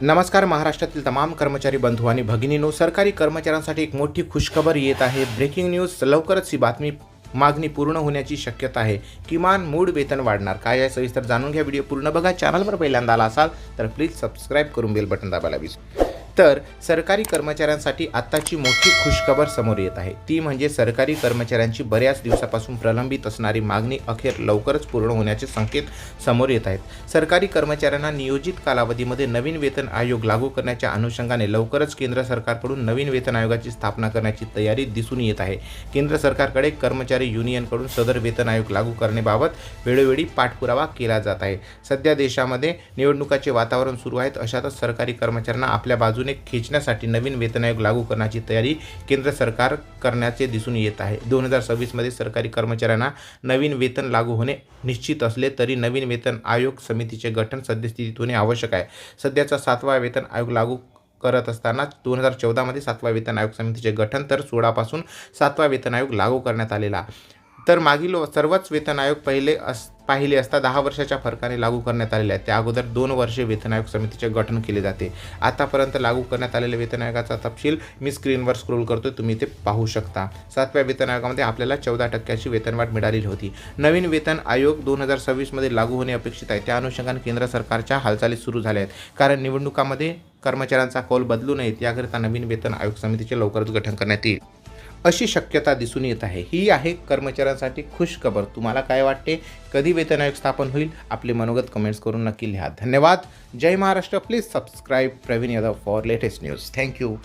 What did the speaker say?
नमस्कार महाराष्ट्रातील तमाम कर्मचारी बंधू आणि भगिनीनो सरकारी कर्मचाऱ्यांसाठी एक मोठी खुशखबर येत आहे. ब्रेकिंग न्यूज लवकरच ही बातमी मागणी पूर्ण होण्याची शक्यता आहे. किमान मूळ वेतन वाढणार. काय आहे सविस्तर जाणून घ्या. व्हिडिओ पूर्ण बघा. चॅनलवर पहिल्यांदा आला असाल तर प्लीज सबस्क्राईब करून बेल बटन दाबायला विसरू तर सरकारी कर्मचाऱ्यांसाठी आत्ताची मोठी खुशखबर समोर येत आहे. ती म्हणजे सरकारी कर्मचाऱ्यांची बऱ्याच दिवसापासून प्रलंबित असणारी मागणी अखेर लवकरच पूर्ण होण्याचे संकेत समोर येत आहेत. सरकारी कर्मचाऱ्यांना नियोजित कालावधीमध्ये नवीन वेतन आयोग लागू करण्याच्या अनुषंगाने लवकरच केंद्र सरकारकडून नवीन वेतन आयोगाची स्थापना करण्याची तयारी दिसून येत आहे. केंद्र सरकारकडे कर्मचारी युनियनकडून सदर वेतन आयोग लागू करण्याबाबत वेळोवेळी पाठपुरावा केला जात आहे. सध्या देशामध्ये निवडणुकाचे वातावरण सुरू आहेत अशातच सरकारी कर्मचाऱ्यांना आपल्या बाजूने खेचण्यासाठी नवीन वेतन आयोग लागू करण्याची तयारी केंद्र सरकार करण्याचे दिसून येत आहे. दोन हजार सव्वीसमध्ये सरकारी कर्मचाऱ्यांना नवीन वेतन लागू होणे निश्चित असले तरी नवीन वेतन आयोग समितीचे गठन सद्यस्थितीत होणे आवश्यक आहे. सध्याचा सातवा वेतन आयोग लागू करत असताना दोन हजार चौदामध्ये सातवा वेतन आयोग समितीचे गठन तर सोळापासून सातवा वेतन आयोग लागू करण्यात आलेला तर मागील सर्वच वेतन आयोग पहिले अस पाहिले असता दहा वर्षाच्या फरकाने लागू करण्यात आलेले आहेत. त्या अगोदर दोन वर्षे वेतन आयोग समितीचे गठन केले जाते. आतापर्यंत लागू करण्यात आलेल्या वेतन आयोगाचा तपशील मी स्क्रीनवर स्क्रोल करतो तुम्ही ते पाहू शकता. सातव्या वेतन आयोगामध्ये आपल्याला चौदा टक्क्याची वेतनवाढ मिळालेली होती. नवीन वेतन आयोग दोन हजार सव्वीसमध्ये लागू होणे अपेक्षित आहे. त्या अनुषंगाने केंद्र सरकारच्या हालचाली सुरू झाल्या आहेत. कारण निवडणुकामध्ये कर्मचाऱ्यांचा कौल बदलू नयेत. याकरिता नवीन वेतन आयोग समितीचे लवकरच गठन करण्यात येईल. अशी शक्यता दिसून येत आहे. ही आहे कर्मचाऱ्यांसाठी खुश खबर. तुम्हाला काय वाटते? कधी वेतन आयोग स्थापन होईल? आपले मनोगत कमेंट्स करून नक्की लिहा. धन्यवाद. जय Maharashtra. Please subscribe Praveen Yadav for latest news thank you